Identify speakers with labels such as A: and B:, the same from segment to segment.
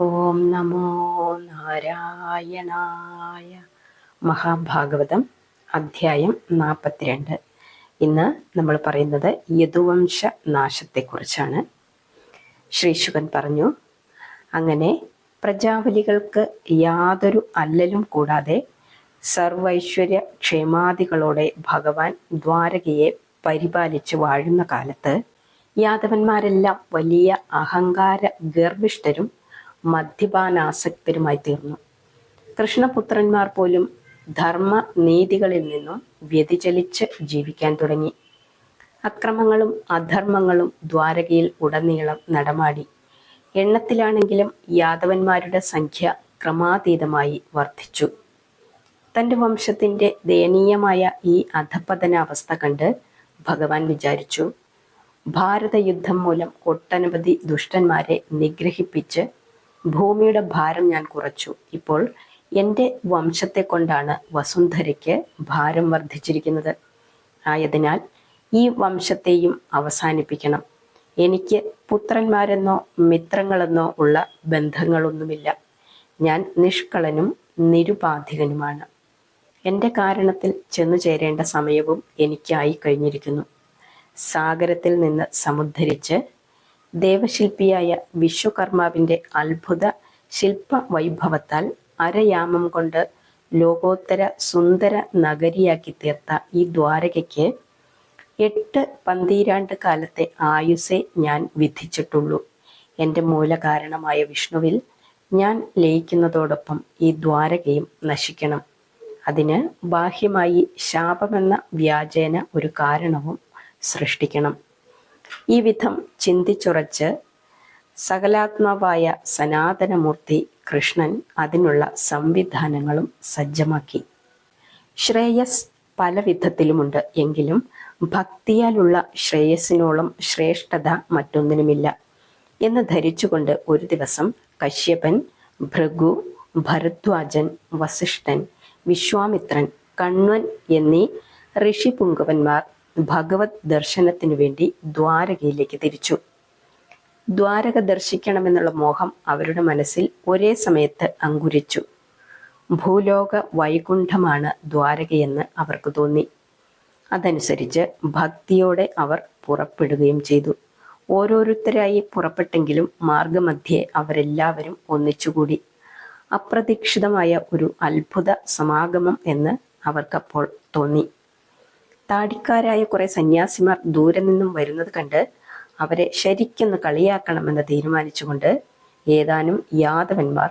A: ഓം നമോ നാരായണായ മഹാഭാഗവതം അധ്യായം നാൽപ്പത്തിരണ്ട് ഇന്ന് നമ്മൾ പറയുന്നത് യദുവംശ നാശത്തെക്കുറിച്ചാണ് ശ്രീശുഖൻ പറഞ്ഞു അങ്ങനെ പ്രജാവലികൾക്ക് യാതൊരു അല്ലലും കൂടാതെ സർവൈശ്വര്യ ക്ഷേമാദികളോടെ ഭഗവാൻ ദ്വാരകയെ പരിപാലിച്ച് വാഴുന്ന കാലത്ത് യാദവന്മാരെല്ലാം വലിയ അഹങ്കാര ഗർഭിഷ്ഠരും മദ്യപാനാസക്തരുമായി തീർന്നു കൃഷ്ണപുത്രന്മാർ പോലും ധർമ്മ നീതികളിൽ നിന്നും വ്യതിചലിച്ച് ജീവിക്കാൻ തുടങ്ങി. അക്രമങ്ങളും അധർമ്മങ്ങളും ദ്വാരകയിൽ ഉടനീളം നടമാടി. എണ്ണത്തിലാണെങ്കിലും യാദവന്മാരുടെ സംഖ്യ ക്രമാതീതമായി വർദ്ധിച്ചു. തന്റെ വംശത്തിന്റെ ദയനീയമായ ഈ അധപതനാവസ്ഥ കണ്ട് ഭഗവാൻ വിചാരിച്ചു ഭാരതയുദ്ധം മൂലം ഒട്ടനവധി ദുഷ്ടന്മാരെ നിഗ്രഹിപ്പിച്ച് ഭൂമിയുടെ ഭാരം ഞാൻ കുറച്ചു. ഇപ്പോൾ എന്റെ വംശത്തെ കൊണ്ടാണ് വസുന്ധരയ്ക്ക് ഭാരം വർദ്ധിച്ചിരിക്കുന്നത്. ആയതിനാൽ ഈ വംശത്തെയും അവസാനിപ്പിക്കണം. എനിക്ക് പുത്രന്മാരെന്നോ മിത്രങ്ങളെന്നോ ഉള്ള ബന്ധങ്ങളൊന്നുമില്ല. ഞാൻ നിഷ്കളനും നിരുപാധികനുമാണ്. എന്റെ കാരണത്തിൽ ചെന്നു ചേരേണ്ട സമയവും എനിക്കായി കഴിഞ്ഞിരിക്കുന്നു. സാഗരത്തിൽ നിന്ന് സമുദ്ധരിച്ച് ദേവശില്പിയായ വിശ്വകർമാവിന്റെ അത്ഭുത ശില്പ വൈഭവത്താൽ അരയാമം കൊണ്ട് ലോകോത്തര സുന്ദര നഗരിയാക്കി തീർത്ത ഈ ദ്വാരകയ്ക്ക് എട്ട് പന്തീരാണ്ട് കാലത്തെ ആയുസേ ഞാൻ വിധിച്ചിട്ടുള്ളൂ. എന്റെ മൂലകാരണമായ വിഷ്ണുവിൽ ഞാൻ ലയിക്കുന്നതോടൊപ്പം ഈ ദ്വാരകയും നശിക്കണം. അതിന് ബാഹ്യമായി ശാപമെന്ന വ്യാജേന ഒരു കാരണവും സൃഷ്ടിക്കണം. ഈ വിധം ചിന്തിച്ചുറച്ച് സകലാത്മാവായ സനാതനമൂർത്തി കൃഷ്ണൻ അതിനുള്ള സംവിധാനങ്ങളും സജ്ജമാക്കി. ശ്രേയസ് പല വിധത്തിലുമുണ്ട് എങ്കിലും ഭക്തിയാലുള്ള ശ്രേയസിനോളം ശ്രേഷ്ഠത മറ്റൊന്നിനുമില്ല എന്ന് ധരിച്ചുകൊണ്ട് ഒരു ദിവസം കശ്യപൻ ഭൃഗു ഭരദ്വാജൻ വസിഷ്ഠൻ വിശ്വാമിത്രൻ കണ്വൻ എന്നീ ഋഷിപുങ്കവന്മാർ ഭഗവത് ദർശനത്തിനു വേണ്ടി ദ്വാരകയിലേക്ക് തിരിച്ചു. ദ്വാരക ദർശിക്കണമെന്നുള്ള മോഹം അവരുടെ മനസ്സിൽ ഒരേ സമയത്ത് അങ്കുരിച്ചു. ഭൂലോക വൈകുണ്ഠമാണ് ദ്വാരകയെന്ന് അവർക്ക് തോന്നി. അതനുസരിച്ച് ഭക്തിയോടെ അവർ പുറപ്പെടുകയും ചെയ്തു. ഓരോരുത്തരായി പുറപ്പെട്ടെങ്കിലും മാർഗമധ്യേ അവരെല്ലാവരും ഒന്നിച്ചുകൂടി. അപ്രതീക്ഷിതമായ ഒരു അത്ഭുത സമാഗമം എന്ന് അവർക്കപ്പോൾ തോന്നി. താടിക്കാരായ കുറെ സന്യാസിമാർ ദൂരെ നിന്നും വരുന്നത് കണ്ട് അവരെ ശരിക്കൊന്ന് കളിയാക്കണമെന്ന് തീരുമാനിച്ചുകൊണ്ട് ഏതാനും യാദവന്മാർ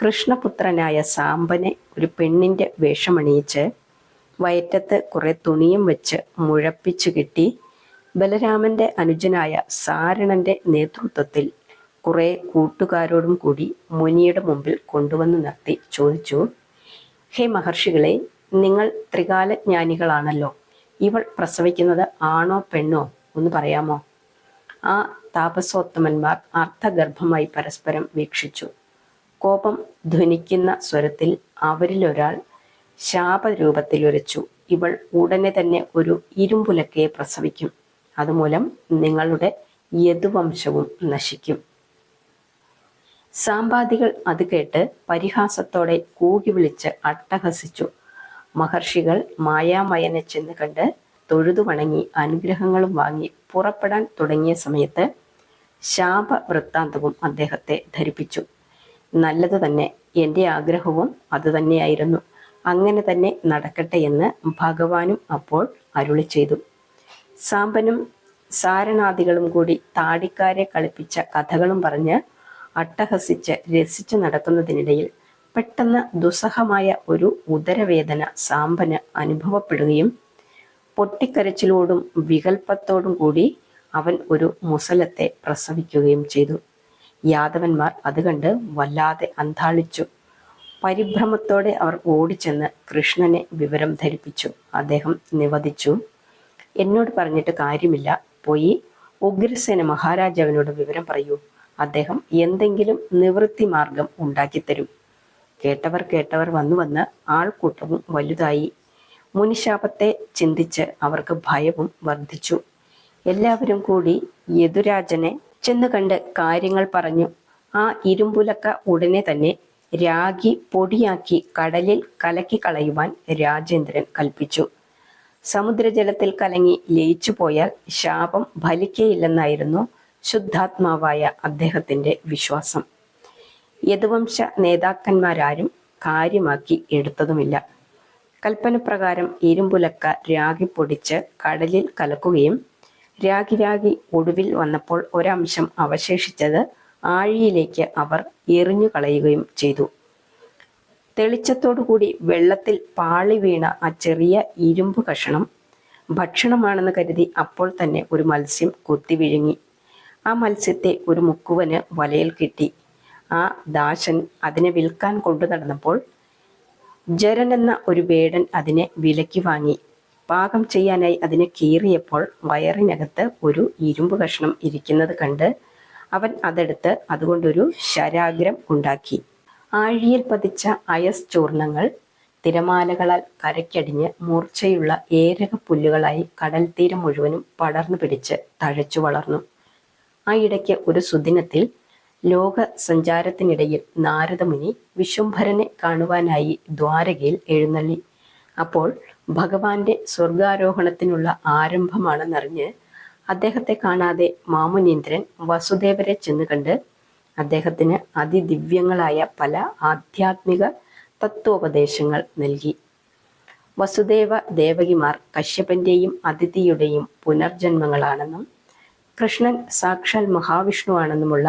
A: കൃഷ്ണപുത്രനായ സാമ്പനെ ഒരു പെണ്ണിന്റെ വേഷമണിയിച്ച് വയറ്റത്ത് കുറെ തുണിയും വെച്ച് മുഴപ്പിച്ചു കെട്ടി ബലരാമന്റെ അനുജനായ സാരണന്റെ നേതൃത്വത്തിൽ കുറെ കൂട്ടുകാരോടും കൂടി മുനിയുടെ മുമ്പിൽ കൊണ്ടുവന്ന് നിർത്തി ചോദിച്ചു ഹേ മഹർഷികളെ നിങ്ങൾ ത്രികാലജ്ഞാനികളാണല്ലോ. ഇവൾ പ്രസവിക്കുന്നത് ആണോ പെണ്ണോ ഒന്ന് പറയാമോ? ആ താപസോത്തമന്മാർ അർത്ഥഗർഭമായി പരസ്പരം വീക്ഷിച്ചു. കോപം ധ്വനിക്കുന്ന സ്വരത്തിൽ അവരിലൊരാൾ ശാപരൂപത്തിൽ ഉരച്ചു ഇവൾ ഉടനെ തന്നെ ഒരു ഇരുമ്പുലക്കയെ പ്രസവിക്കും. അതുമൂലം നിങ്ങളുടെ യദുവംശവും നശിക്കും. സാമ്പാദികൾ അത് കേട്ട് പരിഹാസത്തോടെ കൂകി വിളിച്ച് അട്ടഹസിച്ചു. മഹർഷികൾ മായാമയനെ ചെന്ന് കണ്ട് തൊഴുതു വണങ്ങി അനുഗ്രഹങ്ങളും വാങ്ങി പുറപ്പെടാൻ തുടങ്ങിയ സമയത്ത് ശാപ വൃത്താന്തവും അദ്ദേഹത്തെ ധരിപ്പിച്ചു. നല്ലത് തന്നെ എന്റെ ആഗ്രഹവും അതുതന്നെയായിരുന്നു അങ്ങനെ തന്നെ നടക്കട്ടെ എന്ന് ഭഗവാനും അപ്പോൾ അരുളി ചെയ്തു. സാമ്പനും സാരണാദികളും കൂടി താടിക്കാരെ കളിപ്പിച്ച കഥകളും പറഞ്ഞ് അട്ടഹസിച്ച് രസിച്ചു നടക്കുന്നതിനിടയിൽ പെട്ടെന്ന് ദുസ്സഹമായ ഒരു ഉദരവേദന സാമ്പന് അനുഭവപ്പെടുകയും പൊട്ടിക്കരച്ചിലോടും വികൽപ്പത്തോടും കൂടി അവൻ ഒരു മുസലത്തെ പ്രസവിക്കുകയും ചെയ്തു. യാദവന്മാർ അത് കണ്ട് വല്ലാതെ അന്താളിച്ചു പരിഭ്രമത്തോടെ അവർ ഓടിച്ചെന്ന് കൃഷ്ണനെ വിവരം ധരിപ്പിച്ചു. അദ്ദേഹം നിവദിച്ചു എന്നോട് പറഞ്ഞിട്ട് കാര്യമില്ല. പോയി ഉഗ്രസേന മഹാരാജാവിനോട് വിവരം പറയൂ. അദ്ദേഹം എന്തെങ്കിലും നിവൃത്തി മാർഗം ഉണ്ടാക്കിത്തരും. കേട്ടവർ കേട്ടവർ വന്നു വന്ന് ആൾക്കൂട്ടവും വലുതായി. മുനിശാപത്തെ ചിന്തിച്ച് അവർക്ക് ഭയവും വർദ്ധിച്ചു. എല്ലാവരും കൂടി യദുരാജനെ ചെന്ന് കണ്ട് കാര്യങ്ങൾ പറഞ്ഞു. ആ ഇരുമ്പുലക്ക ഉടനെ തന്നെ രാഗി പൊടിയാക്കി കടലിൽ കലക്കി കളയുവാൻ രാജേന്ദ്രൻ കൽപ്പിച്ചു. സമുദ്രജലത്തിൽ കലങ്ങി ലയിച്ചു പോയാൽ ശാപം ഫലിക്കയില്ലെന്നായിരുന്നു ശുദ്ധാത്മാവായ അദ്ദേഹത്തിന്റെ വിശ്വാസം. യദുവംശ നേതാക്കന്മാരാരും കാര്യമാക്കി എടുത്തതുമില്ല. കൽപ്പനപ്രകാരം ഇരുമ്പുലക്ക രാഗി പൊടിച്ച് കടലിൽ കലക്കുകയും രാഗി രാഗി ഒടുവിൽ വന്നപ്പോൾ ഒരംശം അവശേഷിച്ചത് ആഴിയിലേക്ക് അവർ എറിഞ്ഞു കളയുകയും ചെയ്തു. തെളിച്ചത്തോടുകൂടി വെള്ളത്തിൽ പാളി വീണ ആ ചെറിയ ഇരുമ്പ് കഷണം ഭക്ഷണമാണെന്ന് കരുതി അപ്പോൾ തന്നെ ഒരു മത്സ്യം കുത്തി വിഴുങ്ങി. ആ മത്സ്യത്തെ ഒരു മുക്കുവന് വലയിൽ കിട്ടി. ആ ദാശൻ അതിനെ വിൽക്കാൻ കൊണ്ടു നടന്നപ്പോൾ ജരൻ എന്ന ഒരു വേടൻ അതിനെ വിലക്കി വാങ്ങി. പാകം ചെയ്യാനായി അതിനെ കീറിയപ്പോൾ വയറിനകത്ത് ഒരു ഇരുമ്പ് കഷ്ണം ഇരിക്കുന്നത് കണ്ട് അവൻ അതെടുത്ത് അതുകൊണ്ടൊരു ശരാഗ്രം ഉണ്ടാക്കി. ആഴിയിൽ പതിച്ച അയസ് ചൂർണങ്ങൾ തിരമാലകളാൽ കരയ്ക്കടിഞ്ഞ് മൂർച്ചയുള്ള ഏരക പുല്ലുകളായി കടൽ തീരം മുഴുവനും പടർന്നു പിടിച്ച് തഴച്ചു വളർന്നു. ആ ഇടയ്ക്ക് ഒരു സുദിനത്തിൽ ലോക സഞ്ചാരത്തിനിടയിൽ നാരദമുനി വിശ്വംഭരനെ കാണുവാനായി ദ്വാരകയിൽ എഴുന്നള്ളി. അപ്പോൾ ഭഗവാന്റെ സ്വർഗാരോഹണത്തിനുള്ള ആരംഭമാണെന്നറിഞ്ഞ് അദ്ദേഹത്തെ കാണാതെ മാമുനീന്ദ്രൻ വസുദേവരെ ചെന്ന് കണ്ട് അദ്ദേഹത്തിന് അതിദിവ്യങ്ങളായ പല ആധ്യാത്മിക തത്വോപദേശങ്ങൾ നൽകി. വസുദേവ ദേവകിമാർ കശ്യപന്റെയും അതിഥിയുടെയും പുനർജന്മങ്ങളാണെന്നും കൃഷ്ണൻ സാക്ഷാൽ മഹാവിഷ്ണുവാണെന്നുമുള്ള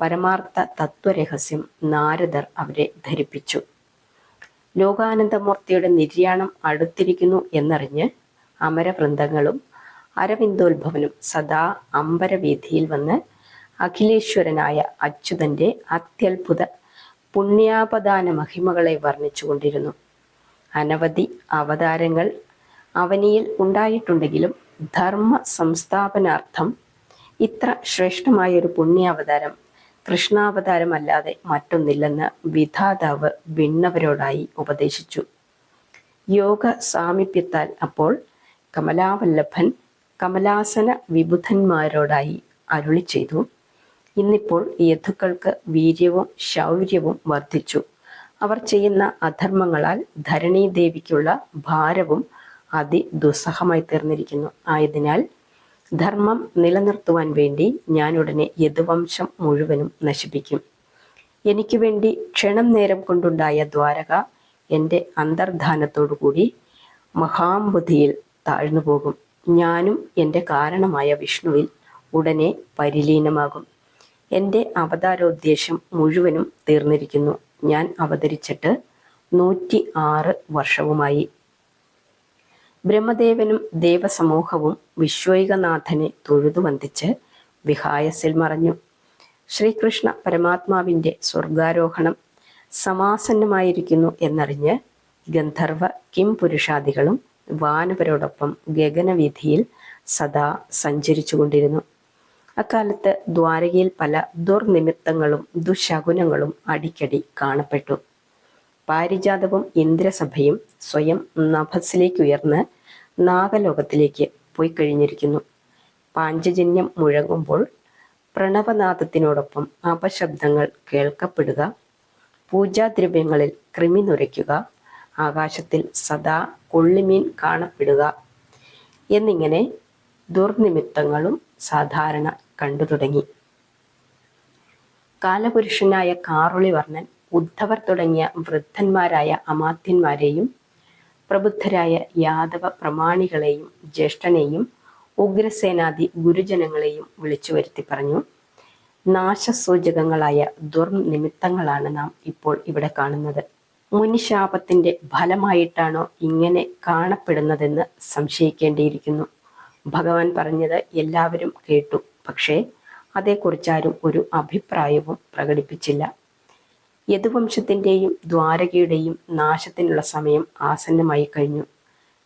A: പരമാർത്ഥ തത്വരഹസ്യം നാരദർ അവരെ ധരിപ്പിച്ചു. ലോകാനന്ദമൂർത്തിയുടെ നിര്യാണം അടുത്തിരിക്കുന്നു എന്നറിഞ്ഞ് അമരവൃന്ദങ്ങളും അരവിന്ദോത്ഭവനും സദാ അമ്പരവീഥിയിൽ വന്ന് അഖിലേശ്വരനായ അച്യുതന്റെ അത്യത്ഭുത പുണ്യാപദാന മഹിമകളെ വർണിച്ചുകൊണ്ടിരുന്നു അനവധി അവതാരങ്ങൾ അവനിയിൽ ഉണ്ടായിട്ടുണ്ടെങ്കിലും ധർമ്മ സംസ്ഥാപനാർത്ഥം ഇത്ര ശ്രേഷ്ഠമായ ഒരു പുണ്യാവതാരം കൃഷ്ണാവതാരമല്ലാതെ മറ്റൊന്നില്ലെന്ന് വിധാതാവ് വിണ്ണവരോടായി ഉപദേശിച്ചു. യോഗ സാമീപ്യത്താൽ അപ്പോൾ കമലാവല്ലഭൻ കമലാസന വിബുധന്മാരോടായി അരുളി ചെയ്തു. ഇന്നിപ്പോൾ യഥുക്കൾക്ക് വീര്യവും ശൗര്യവും വർദ്ധിച്ചു. അവർ ചെയ്യുന്ന അധർമ്മങ്ങളാൽ ധരണീദേവിക്കുള്ള ഭാരവും അതിദുസ്സഹമായി തീർന്നിരിക്കുന്നു ആയതിനാൽ ധർമ്മം നിലനിർത്തുവാൻ വേണ്ടി ഞാൻ ഉടനെ യദുവംശം മുഴുവനും നശിപ്പിക്കും. എനിക്ക് വേണ്ടി ക്ഷണം നേരം കൊണ്ടുണ്ടായ ദ്വാരക എന്റെ അന്തർധാനത്തോടുകൂടി മഹാബുദ്ധിയിൽ താഴ്ന്നു പോകും. ഞാനും എന്റെ കാരണമായ വിഷ്ണുവിൽ ഉടനെ പരിലീനമാകും. എന്റെ അവതാരോദ്ദേശം മുഴുവനും തീർന്നിരിക്കുന്നു. ഞാൻ അവതരിച്ചിട്ട് നൂറ്റി ആറ് വർഷവുമായി ബ്രഹ്മദേവനും ദേവസമൂഹവും വിശ്വൈകനാഥനെ തൊഴുതു വന്ദിച്ച് വിഹായസിൽ മറഞ്ഞു. ശ്രീകൃഷ്ണ പരമാത്മാവിന്റെ സ്വർഗാരോഹണം സമാസന്നമായിരിക്കുന്നു എന്നറിഞ്ഞ് ഗന്ധർവ കിം പുരുഷാദികളും വാനവരോടൊപ്പം ഗഗനവീഥിയിൽ സദാ സഞ്ചരിച്ചു കൊണ്ടിരുന്നു അക്കാലത്ത് ദ്വാരകയിൽ പല ദുർനിമിത്തങ്ങളും ദുശകുനങ്ങളും അടിക്കടി കാണപ്പെട്ടു. പാരിജാതവും ഇന്ദ്രസഭയും സ്വയം നഭസിലേക്ക് ഉയർന്ന് നാഗലോകത്തിലേക്ക് പോയി കഴിഞ്ഞിരിക്കുന്നു പാഞ്ചജന്യം മുഴങ്ങുമ്പോൾ പ്രണവനാഥത്തിനോടൊപ്പം അപശബ്ദങ്ങൾ കേൾക്കപ്പെടുക പൂജാദ്രവ്യങ്ങളിൽ കൃമി നുരയ്ക്കുക ആകാശത്തിൽ സദാ കൊള്ളിമീൻ കാണപ്പെടുക എന്നിങ്ങനെ ദുർനിമിത്തങ്ങളും സാധാരണ കണ്ടു തുടങ്ങി. കാലപുരുഷനായ കാറുളിവർണൻ ഉദ്ധവർ തുടങ്ങിയ വൃദ്ധന്മാരായ അമാത്യന്മാരെയും പ്രബുദ്ധരായ യാദവ പ്രമാണികളെയും ജ്യേഷ്ഠനെയും ഉഗ്രസേനാദി ഗുരുജനങ്ങളെയും വിളിച്ചു വരുത്തി പറഞ്ഞു. നാശസൂചകങ്ങളായ ദുർനിമിത്തങ്ങളാണ് നാം ഇപ്പോൾ ഇവിടെ കാണുന്നത്. മുനിശാപത്തിന്റെ ഫലമായിട്ടാണോ ഇങ്ങനെ കാണപ്പെടുന്നതെന്ന് സംശയിക്കേണ്ടിയിരിക്കുന്നു. ഭഗവാൻ പറഞ്ഞത് എല്ലാവരും കേട്ടു. പക്ഷേ അതേക്കുറിച്ചാരും ഒരു അഭിപ്രായവും പ്രകടിപ്പിച്ചില്ല. യദുവംശത്തിന്റെയും ദ്വാരകയുടെയും നാശത്തിനുള്ള സമയം ആസന്നമായി കഴിഞ്ഞു.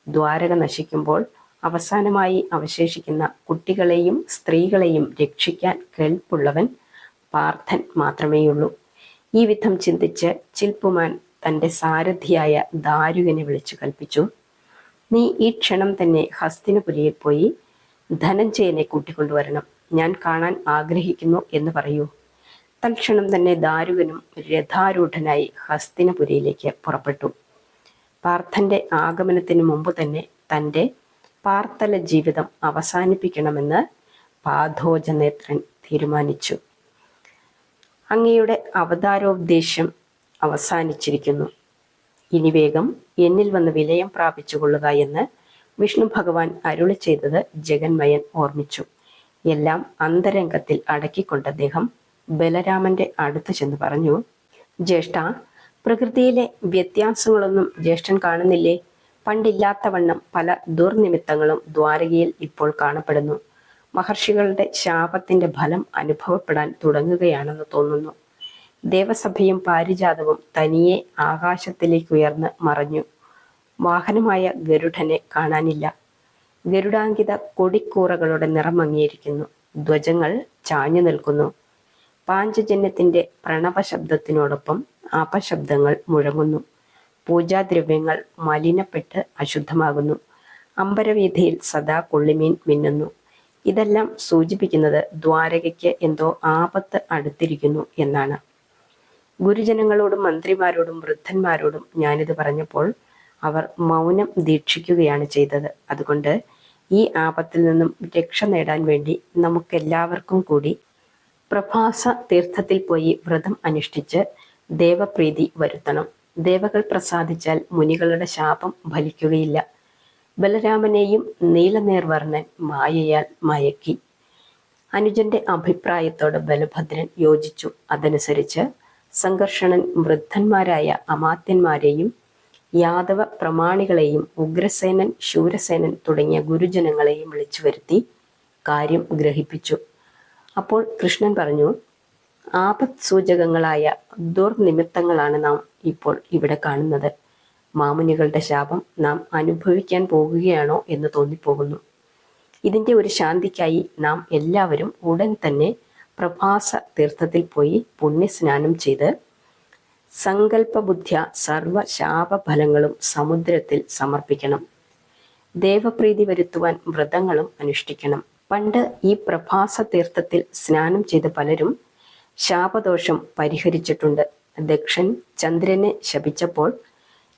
A: ദ്വാരക നശിക്കുമ്പോൾ അവസാനമായി അവശേഷിക്കുന്ന കുട്ടികളെയും സ്ത്രീകളെയും രക്ഷിക്കാൻ കെൽപ്പുള്ളവൻ പാർത്ഥൻ മാത്രമേയുള്ളൂ. ഈ വിധം ചിന്തിച്ച് ചിൽപ്പുമാൻ തന്റെ സാരഥിയായ ദാരുകനെ വിളിച്ചു കൽപ്പിച്ചു. നീ ഈ ക്ഷണം തന്നെ ഹസ്തിനപുരിയിൽ പോയി ധനഞ്ജയനെ കൂട്ടിക്കൊണ്ടുവരണം. ഞാൻ കാണാൻ ആഗ്രഹിക്കുന്നു എന്ന് പറയൂ. തൽക്ഷണം തന്നെ ദാരുകനും രഥാരൂഢനായി ഹസ്തിനപുരിയിലേക്ക് പുറപ്പെട്ടു. പാർത്ഥന്റെ ആഗമനത്തിന് മുമ്പ് തന്നെ തന്റെ പാർത്തല ജീവിതം അവസാനിപ്പിക്കണമെന്ന് പാധോജനേത്രൻ തീരുമാനിച്ചു. അങ്ങയുടെ അവതാരോപദേശം അവസാനിച്ചിരിക്കുന്നു. ഇനി വേഗം എന്നിൽ വന്ന് വിലയം പ്രാപിച്ചുകൊള്ളുക എന്ന് വിഷ്ണു ഭഗവാൻ അരുളി ചെയ്തത് ജഗന്മയൻ ഓർമ്മിച്ചു. എല്ലാം അന്തരംഗത്തിൽ അടക്കിക്കൊണ്ട് അദ്ദേഹം ബലരാമന്റെ അടുത്ത് ചെന്ന് പറഞ്ഞു ജ്യേഷ്ഠ പ്രകൃതിയിലെ വ്യത്യാസങ്ങളൊന്നും ജ്യേഷ്ഠൻ കാണുന്നില്ലേ? പണ്ടില്ലാത്തവണ്ണം പല ദുർനിമിത്തങ്ങളും ദ്വാരകയിൽ ഇപ്പോൾ കാണപ്പെടുന്നു. മഹർഷികളുടെ ശാപത്തിന്റെ ഫലം അനുഭവപ്പെടാൻ തുടങ്ങുകയാണെന്ന് തോന്നുന്നു. ദേവസഭയും പാരിജാതവും തനിയെ ആകാശത്തിലേക്ക് ഉയർന്ന് മറഞ്ഞു. വാഹനമായ ഗരുഡനെ കാണാനില്ല. ഗരുഡാങ്കിത കൊടിക്കൂറകളുടെ നിറം മങ്ങിയിരിക്കുന്നു ധ്വജങ്ങൾ ചാഞ്ഞു നിൽക്കുന്നു. പാഞ്ചജന്യത്തിന്റെ പ്രണവശബ്ദത്തിനോടൊപ്പം ആപശബ്ദങ്ങൾ മുഴങ്ങുന്നു. പൂജാദ്രവ്യങ്ങൾ മലിനപ്പെട്ട് അശുദ്ധമാകുന്നു. അമ്പരവീഥിയിൽ സദാ കൊള്ളിമീൻ മിന്നുന്നു. ഇതെല്ലാം സൂചിപ്പിക്കുന്നത് ദ്വാരകയ്ക്ക് എന്തോ ആപത്ത് അടുത്തിരിക്കുന്നു എന്നാണ്. ഗുരുജനങ്ങളോടും മന്ത്രിമാരോടും വൃദ്ധന്മാരോടും ഞാനിത് പറഞ്ഞപ്പോൾ അവർ മൗനം ദീക്ഷിക്കുകയാണ് ചെയ്തത്. അതുകൊണ്ട് ഈ ആപത്തിൽ നിന്നും രക്ഷ നേടാൻ വേണ്ടി നമുക്കെല്ലാവർക്കും കൂടി പ്രഭാസ തീർത്ഥത്തിൽ പോയി വ്രതം അനുഷ്ഠിച്ച് ദേവപ്രീതി വരുത്തണം. ദേവകൾ പ്രസാദിച്ചാൽ മുനികളുടെ ശാപം ഫലിക്കുകയില്ല. ബലരാമനെയും നീലനേർവർണൻ മായയാൽ മയക്കി. അനുജന്റെ അഭിപ്രായത്തോട് ബലഭദ്രൻ യോജിച്ചു. അതനുസരിച്ച് സംഘർഷണൻ വൃദ്ധന്മാരായ അമാത്യന്മാരെയും യാദവ പ്രമാണികളെയും ഉഗ്രസേനൻ ശൂരസേനൻ തുടങ്ങിയ ഗുരുജനങ്ങളെയും വിളിച്ചു വരുത്തി കാര്യം ഗ്രഹിപ്പിച്ചു. അപ്പോൾ കൃഷ്ണൻ പറഞ്ഞു ആപത് സൂചകങ്ങളായ ദുർനിമിത്തങ്ങളാണ് നാം ഇപ്പോൾ ഇവിടെ കാണുന്നത്. മാമുനികളുടെ ശാപം നാം അനുഭവിക്കാൻ പോകുകയാണോ എന്ന് തോന്നിപ്പോകുന്നു. ഇതിന്റെ ഒരു ശാന്തിക്കായി നാം എല്ലാവരും ഉടൻ തന്നെ പ്രഭാസ തീർത്ഥത്തിൽ പോയി പുണ്യസ്നാനം ചെയ്ത് സങ്കല്പബുദ്ധ്യ സർവ ശാപഫലങ്ങളും സമുദ്രത്തിൽ സമർപ്പിക്കണം. ദേവപ്രീതി വരുത്തുവാൻ വ്രതങ്ങളും അനുഷ്ഠിക്കണം. പണ്ട് ഈ പ്രഭാസ തീർത്ഥത്തിൽ സ്നാനം ചെയ്ത പലരും ശാപദോഷം പരിഹരിച്ചിട്ടുണ്ട്. ദക്ഷൻ ചന്ദ്രനെ ശപിച്ചപ്പോൾ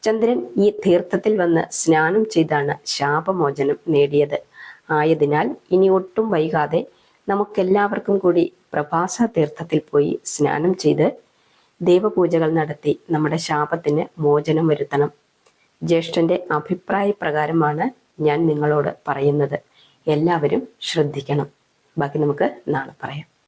A: ചന്ദ്രൻ ഈ തീർത്ഥത്തിൽ വന്ന് സ്നാനം ചെയ്താണ് ശാപമോചനം നേടിയത്. ആയതിനാൽ ഇനി ഒട്ടും വൈകാതെ നമുക്കെല്ലാവർക്കും കൂടി പ്രഭാസ തീർത്ഥത്തിൽ പോയി സ്നാനം ചെയ്ത് ദേവപൂജകൾ നടത്തി നമ്മുടെ ശാപത്തിന് മോചനം വരുത്തണം. ജ്യേഷ്ഠന്റെ അഭിപ്രായ പ്രകാരമാണ് ഞാൻ നിങ്ങളോട് പറയുന്നത്. എല്ലാവരും ശ്രദ്ധിക്കണം. ബാക്കി നമുക്ക് നാളെ പറയാം.